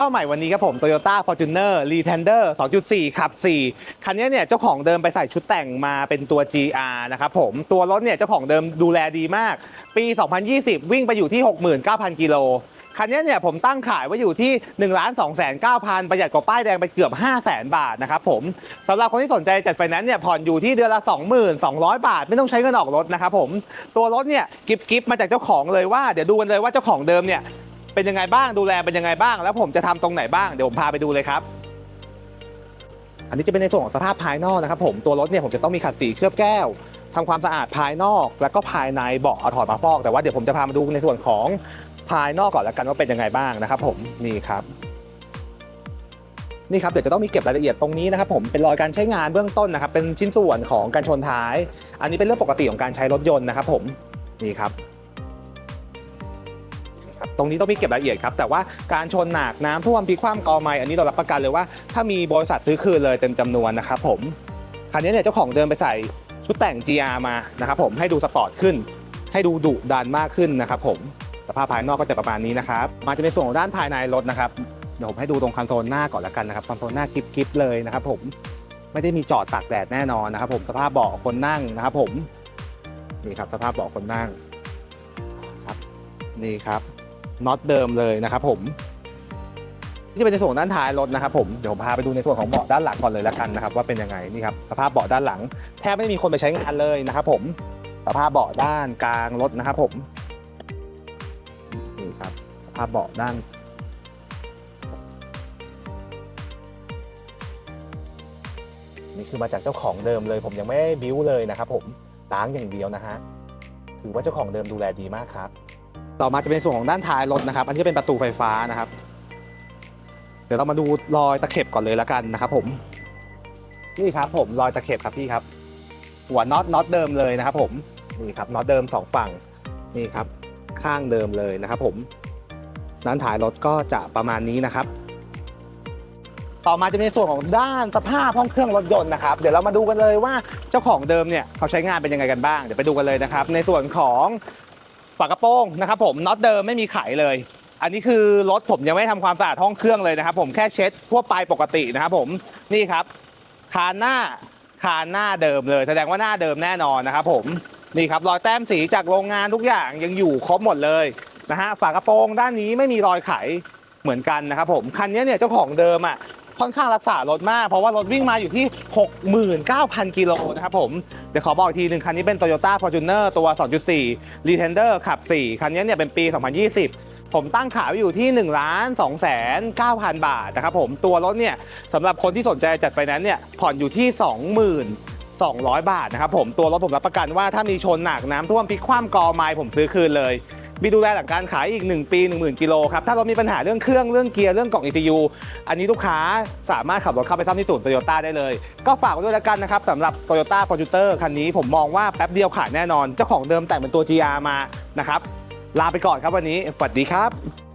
เข้าใหม่วันนี้ครับผม Toyota Fortuner Retender 2.4 ขับ 4 คันนี้เนี่ยเจ้าของเดิมไปใส่ชุดแต่งมาเป็นตัว GR นะครับผม ตัวรถเนี่ยเจ้าของเดิมดูแลดีมาก ปี 2020 วิ่งไปอยู่ที่ 69,000 กิโล คันนี้เนี่ยผมตั้งขายไว้อยู่ที่ 1 2 9 0 0 0 ประหยัดกว่าป้ายแดงไปเกือบ 5 0 0 0 0 0บาทนะครับผมสำหรับคนที่สนใจจัดไฟแนนซ์เนี่ยผ่อนอยู่ที่เดือนละ 22,000 บาท ไม่ต้องใช้เงินออกรถนะครับผม ตัวรถเนี่ยกิฟกิฟมาจากเจ้าของเลยว่าเดี๋ยวดูกันเลยว่าเจ้าของเดิมเนี่ย เป็นยังไงบ้างดูแลเป็นยังไงบ้าง แล้วผมจะทำตรงไหนบ้างเดี๋ยวผมพาไปดูเลยครับ อันนี้จะเป็นในส่วนของสภาพภายนอกนะครับผมตัวรถเนี่ยผมจะต้องมีขัดสีเคลือบแก้วทำความสะอาดภายนอก แล้วก็ภายในเบาะเอาถอดมาฟอกแต่ว่าเดี๋ยวผมจะพามาดูในส่วนของภายนอกก่อนแล้วกันว่าเป็นยังไงบ้างนะครับผมนี่ครับนี่ครับเดี๋ยวจะต้องมีเก็บรายละเอียดตรงนี้นะครับผมเป็นรอยการใช้งานเบื้องต้นนะครับเป็นชิ้นส่วนของการชนท้าย อันนี้เป็นเรื่องปกติของการใช้รถยนต์นะครับผมนี่ครับ ตรงนี้ต้องมีเก็บรายละเอียดครับ แต่ว่าการชนหนักน้ำท่วมพลิกคว่ำกอไม้อันนี้เรารับประกันเลยว่าถ้ามีบริษัทซื้อคืนเลยเต็มจำนวนนะครับผมคันนี้เนี่ยเจ้าของเดินไปใส่ชุดแต่ง GR มานะครับผมให้ดูสปอร์ตขึ้น ให้ดูดุดันมากขึ้นนะครับผมสภาพภายนอกก็จะประมาณนี้นะครับมาจะในส่วนของด้านภายในรถนะครับเดี๋ยวผมให้ดูตรงคอนโซลหน้าก่อนละกันนะครับคอนโซลหน้ากิฟกิฟเลยนะครับผมไม่ได้มีจอดตากแดดแน่นอนนะครับผมสภาพเบาะคนนั่งนะครับผมนี่ครับสภาพเบาะคนนั่งครับนี่ครับ น็อตเดิมเลยนะครับผมนี่จะเป็นในส่วนด้านท้ายรถนะครับผมเดี๋ยวผมพาไปดูในส่วนของเบาะด้านหลังก่อนเลยละกันนะครับว่าเป็นยังไงนี่ครับสภาพเบาะด้านหลัง แทบไม่มีคนไปใช้งานเลยนะครับผมสภาพเบาะด้านกลางรถนะครับผมนี่ครับสภาพเบาะด้านนี่คือมาจากเจ้าของเดิมเลย ผมยังไม่บิ้วเลยนะครับผมล้างอย่างเดียวนะฮะถือว่าเจ้าของเดิมดูแลดีมากครับ ต่อมาจะเป็นส่วนของด้านท้ายรถนะครับ อันนี้เป็นประตูไฟฟ้านะครับ เดี๋ยวเรามาดูรอยตะเข็บก่อนเลยละกันนะครับ ผม นี่ครับ ผมรอยตะเข็บครับพี่ครับ หัวน็อตน็อตเดิมเลยนะครับ ผมนี่ครับน็อตเดิมสองฝั่งนี่ครับ ข้างเดิมเลยนะครับ ผมด้านท้ายรถก็จะประมาณนี้นะครับ ต่อมาจะเป็นส่วนของด้านสภาพห้องเครื่องรถยนต์นะครับ เดี๋ยวเรามาดูกันเลยว่าเจ้าของเดิมเนี่ยเขาใช้งานเป็นยังไงกันบ้าง เดี๋ยวไปดูกันเลยนะครับ ในส่วนของ ฝากระโปรงนะครับผมน็อตเดิมไม่มีไขเลย อันนี้คือรถผมยังไม่ทำความสะอาดห้องเครื่องเลยนะครับ ผมแค่เช็ดทั่วไปปกตินะครับผมนี่ครับคานหน้าคานหน้าเดิมเลย แสดงว่าหน้าเดิมแน่นอนนะครับผมนี่ครับรอยแต้มสีจากโรงงานทุกอย่างยังอยู่ครบหมดเลยนะฮะฝากระโปรงด้านนี้ไม่มีรอยไข เหมือนกันนะครับผมคันนี้เนี่ยเจ้าของเดิมอะค่อนข้างรักษารถมาก เพราะว่ารถวิ่งมาอยู่ที่ 69,000 กิโลนะครับผม เดี๋ยวขอบอกอีกทีหนึ่งคันนี้เป็น Toyota Fortuner ตัว 2.4 Retender ขับ 4 คันนี้เนี่ยเป็นปี 2020 ผมตั้งขายไว้อยู่ที่1ล้าน2แสน9,000 บาทนะครับผมตัวรถเนี่ยสำหรับคนที่สนใจจัดไฟแนนซ์เนี่ยผ่อนอยู่ที่20,200 บาทนะครับผมตัวรถผมรับประกันว่าถ้ามีชนหนักน้ำท่วมพลิกคว่ำกอไม้ผมซื้อคืนเลย มีดูแลหลังการขายอีก 1 ปี 10,000 กิโลครับ ถ้าเรามีปัญหาเรื่องเครื่องเรื่องเกียร์เรื่องกล่อง ECU อันนี้ลูกค้าสามารถขับรถเข้าไปซ่อมที่ศูนย์โตโยต้าได้เลย ก็ฝากไว้ด้วยแล้วกันนะครับสำหรับ Toyota Fortuner คันนี้ผมมองว่าแป๊บเดียวขายแน่นอน เจ้าของเดิมแต่งเป็นตัว GR มานะครับลาไปก่อนครับวันนี้สวัสดีครับ